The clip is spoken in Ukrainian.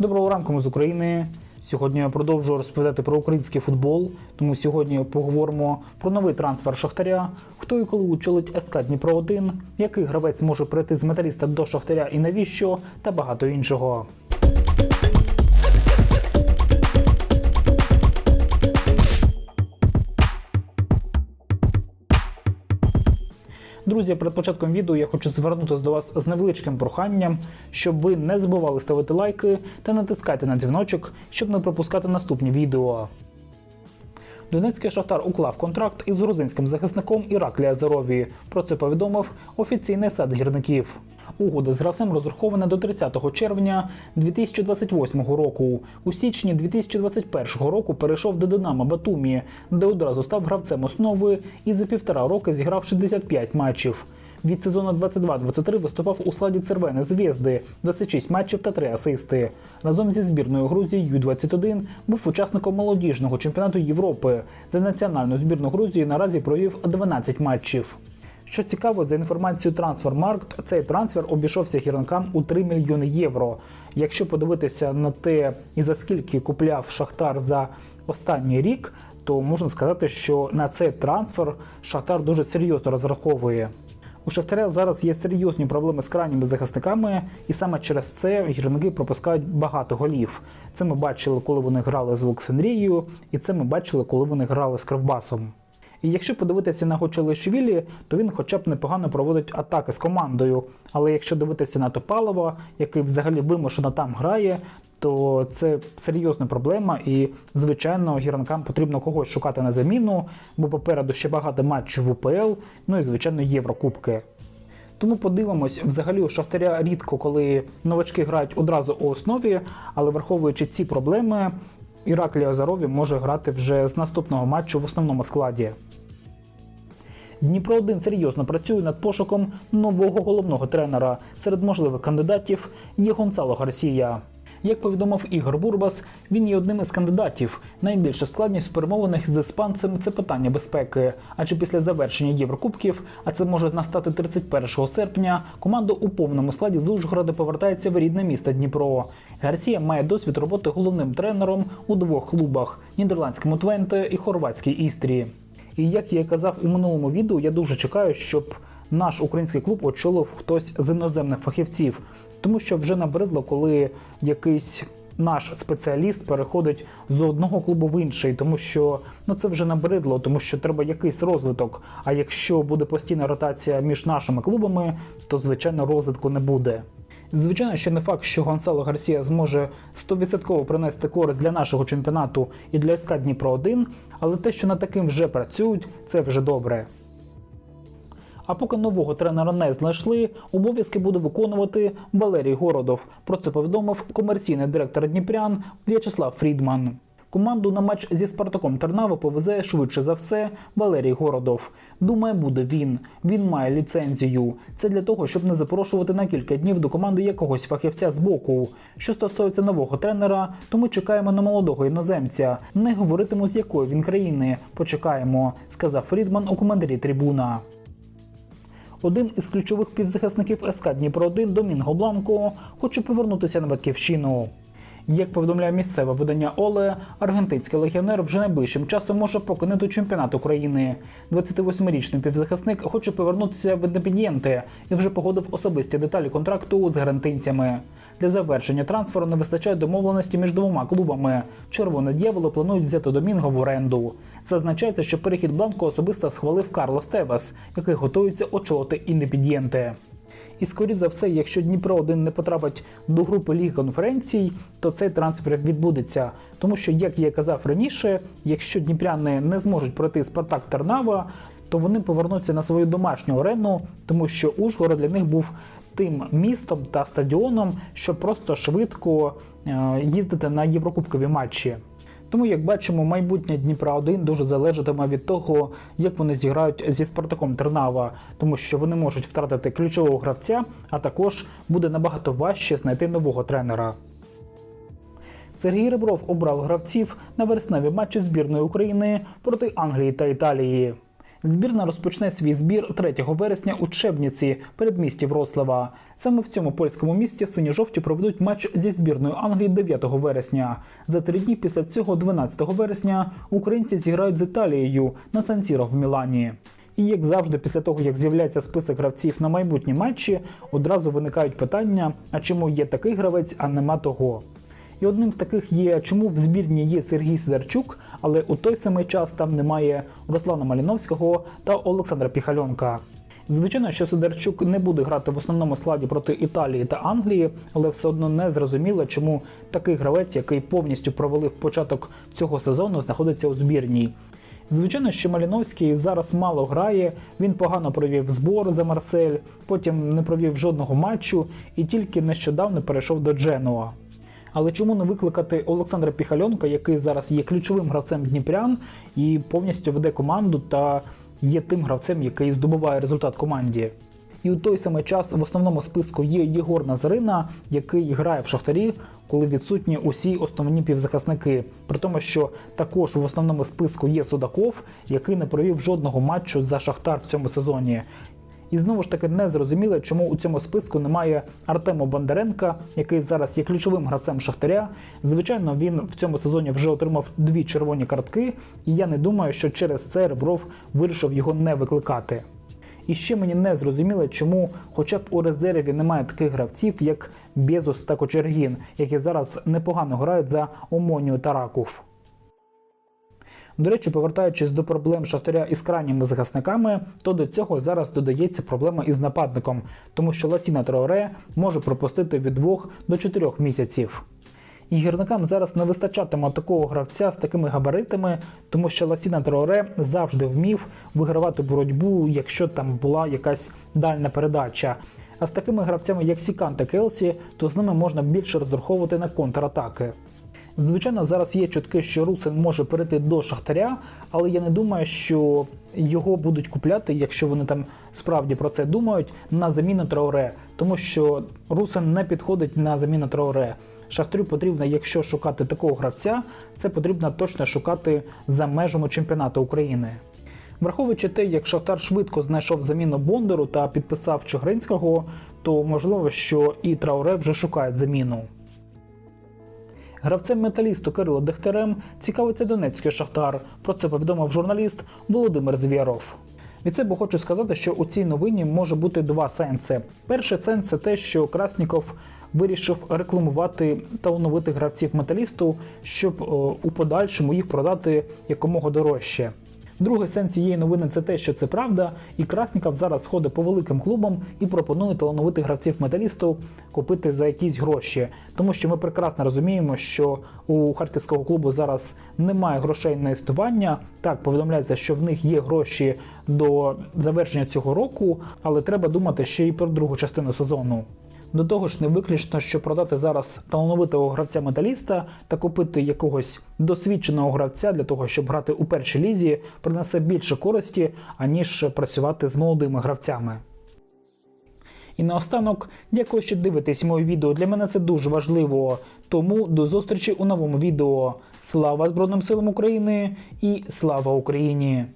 Доброго ранку ми з України. Сьогодні я продовжую розповідати про український футбол. Тому сьогодні поговоримо про новий трансфер Шахтаря, хто і коли очолить СК Дніпро 1 який гравець може прийти з металіста до Шахтаря і навіщо, та багато іншого. Друзі, перед початком відео я хочу звернутися до вас з невеличким проханням, щоб ви не забували ставити лайки та натискати на дзвіночок, щоб не пропускати наступні відео. Донецький шахтар уклав контракт із грузинським захисником Іраклія Азерові. Про це повідомив офіційний сайт гірників. Угода з гравцем розрахована до 30 червня 2028 року. У січні 2021 року перейшов до Динамо Батумі, де одразу став гравцем основи і за півтора роки зіграв 65 матчів. Від сезону 22-23 виступав у складі Цервени Зв'язди, 26 матчів та 3 асисти. Разом зі збірною Грузії Ю-21 був учасником молодіжного чемпіонату Європи. За національну збірну Грузії наразі провів 12 матчів. Що цікаво, за інформацією Transfermarkt, цей трансфер обійшовся гірникам у 3 мільйони євро. Якщо подивитися на те, і за скільки купляв Шахтар за останній рік, то можна сказати, що на цей трансфер Шахтар дуже серйозно розраховує. У Шахтаря зараз є серйозні проблеми з крайніми захисниками, і саме через це гірники пропускають багато голів. Це ми бачили, коли вони грали з Олександрією, і це ми бачили, коли вони грали з Кривбасом. І якщо подивитися на Гочелишвілі, то він хоча б непогано проводить атаки з командою. Але якщо дивитися на Топалова, який взагалі вимушено там грає, то це серйозна проблема, і звичайно гірникам потрібно когось шукати на заміну, бо попереду ще багато матчів в УПЛ, ну і звичайно Єврокубки. Тому подивимось, взагалі у Шахтаря рідко, коли новачки грають одразу у основі, але враховуючи ці проблеми, Іраклі Азарові може грати вже з наступного матчу в основному складі. Дніпро 1 серйозно працює над пошуком нового головного тренера. Серед можливих кандидатів є Гонсало Гарсія. Як повідомив Ігор Бурбас, він є одним із кандидатів. Найбільша складність в перемовинах з іспанцем це питання безпеки. Адже після завершення Єврокубків, а це може настати 31 серпня, команда у повному складі з Ужгорода повертається в рідне місто Дніпро. Гарсія має досвід роботи головним тренером у двох клубах нідерландському Твенте і хорватській Істрі. І як я казав у минулому відео, я дуже чекаю, щоб наш український клуб очолив хтось з іноземних фахівців, тому що вже набридло, коли якийсь наш спеціаліст переходить з одного клубу в інший, тому що ну це вже набридло, тому що треба якийсь розвиток. А якщо буде постійна ротація між нашими клубами, то звичайно розвитку не буде. Звичайно, що не факт, що Гонсало Гарсія зможе 100% принести користь для нашого чемпіонату і для СК Дніпро 1, але те, що над таким вже працюють, це вже добре. А поки нового тренера не знайшли, обов'язки буде виконувати Валерій Городов. Про це повідомив комерційний директор Дніпрян В'ячеслав Фрідман. Команду на матч зі Спартаком Тернаво повезе швидше за все Валерій Городов. Думає, буде він. Він має ліцензію. Це для того, щоб не запрошувати на кілька днів до команди якогось фахівця з боку. Що стосується нового тренера, то ми чекаємо на молодого іноземця. Не говоритиму з якої він країни. Почекаємо, сказав Фрідман у коментарі трибуна. Один із ключових півзахисників СК Дніпро 1 Домінго Бланко хоче повернутися на батьківщину. Як повідомляє місцеве видання Оле, аргентинський легіонер вже найближчим часом може покинути чемпіонат України. 28-річний півзахисник хоче повернутися в Індепендієнте і вже погодив особисті деталі контракту з аргентинцями. Для завершення трансферу не вистачає домовленості між двома клубами. Червоне дьяволо планують взяти Домінго в оренду. Зазначається, що перехід Бланко особисто схвалив Карлос Тевес, який готується очолити Індепендієнте. І скоріш за все, якщо Дніпро 1 не потрапить до групи ліг конференцій, то цей трансфер відбудеться. Тому що, як я казав раніше, якщо дніпряни не зможуть пройти Спартак Тернава, то вони повернуться на свою домашню арену, тому що Ужгород для них був тим містом та стадіоном, щоб просто швидко е, їздити на єврокубкові матчі. Тому, як бачимо, майбутнє Дніпра 1 дуже залежатиме від того, як вони зіграють зі Спартаком Тернава, тому що вони можуть втратити ключового гравця, а також буде набагато важче знайти нового тренера. Сергій Ребров обрав гравців на вересневі матчі збірної України проти Англії та Італії. Збірна розпочне свій збір 3 вересня у Чебніці, передмісті Вроцлава. Саме в цьому польському місті синьо-жовті проведуть матч зі збірною Англії 9 вересня. За три дні після цього, 12 вересня, українці зіграють з Італією на Сан-Сіро в Мілані. І як завжди, після того як з'являється список гравців на майбутні матчі, одразу виникають питання: а чому є такий гравець, а нема того. І одним з таких є, чому в збірні є Сергій Сидорчук, але у той самий час там немає Руслана Маліновського та Олександра Піхальонка. Звичайно, що Сидорчук не буде грати в основному складі проти Італії та Англії, але все одно не зрозуміло, чому такий гравець, який повністю провалив початок цього сезону, знаходиться у збірній. Звичайно, що Маліновський зараз мало грає, він погано провів збор за Марсель, потім не провів жодного матчу і тільки нещодавно перейшов до Дженуа. Але чому не викликати Олександра Піхальонка, який зараз є ключовим гравцем Дніпрян і повністю веде команду та є тим гравцем, який здобуває результат команді? І у той самий час в основному списку є Єгор Назарина, який грає в Шахтарі, коли відсутні усі основні півзахисники. При тому, що також в основному списку є Судаков, який не провів жодного матчу за Шахтар в цьому сезоні. І знову ж таки не зрозуміло, чому у цьому списку немає Артема Бондаренка, який зараз є ключовим гравцем Шахтаря. Звичайно, він в цьому сезоні вже отримав дві червоні картки, і я не думаю, що через це Ребров вирішив його не викликати. І ще мені не зрозуміло, чому хоча б у резерві немає таких гравців, як Безус та Кочергін, які зараз непогано грають за Омонію та Ракув. До речі, повертаючись до проблем Шахтаря із крайніми захисниками, то до цього зараз додається проблема із нападником, тому що Ласіна Траоре може пропустити від 2 до 4 місяців. І гірникам зараз не вистачатиме такого гравця з такими габаритами, тому що Ласіна Траоре завжди вмів вигравати боротьбу, якщо там була якась дальня передача. А з такими гравцями, як Сікан та Келсі, то з ними можна більше розраховувати на контратаки. Звичайно, зараз є чутки, що Русин може перейти до Шахтаря, але я не думаю, що його будуть купляти, якщо вони там справді про це думають, на заміну Трауре, тому що Русин не підходить на заміну Трауре. Шахтарю потрібно, якщо шукати такого гравця, це потрібно точно шукати за межами чемпіонату України. Враховуючи те, як Шахтар швидко знайшов заміну Бондару та підписав Чогринського, то можливо, що і Трауре вже шукають заміну. Гравцем металісту Кирило Дегтярем цікавиться Донецький Шахтар. Про це повідомив журналіст Володимир Звєров. Від себе хочу сказати, що у цій новині може бути два сенси. Перший сенс це те, що Красніков вирішив рекламувати та оновити гравців металісту, щоб о, у подальшому їх продати якомога дорожче. Другий сенс цієї новини це те, що це правда, і Красніков зараз ходить по великим клубам і пропонує талановитих гравців металісту купити за якісь гроші. Тому що ми прекрасно розуміємо, що у харківського клубу зараз немає грошей на існування. Так повідомляється, що в них є гроші до завершення цього року, але треба думати ще й про другу частину сезону. До того ж, не виключно, що продати зараз талановитого гравця металіста та купити якогось досвідченого гравця для того, щоб грати у першій лізі, принесе більше користі, аніж працювати з молодими гравцями. І наостанок, дякую, що дивитесь моє відео. Для мене це дуже важливо. Тому до зустрічі у новому відео. Слава Збройним силам України і слава Україні!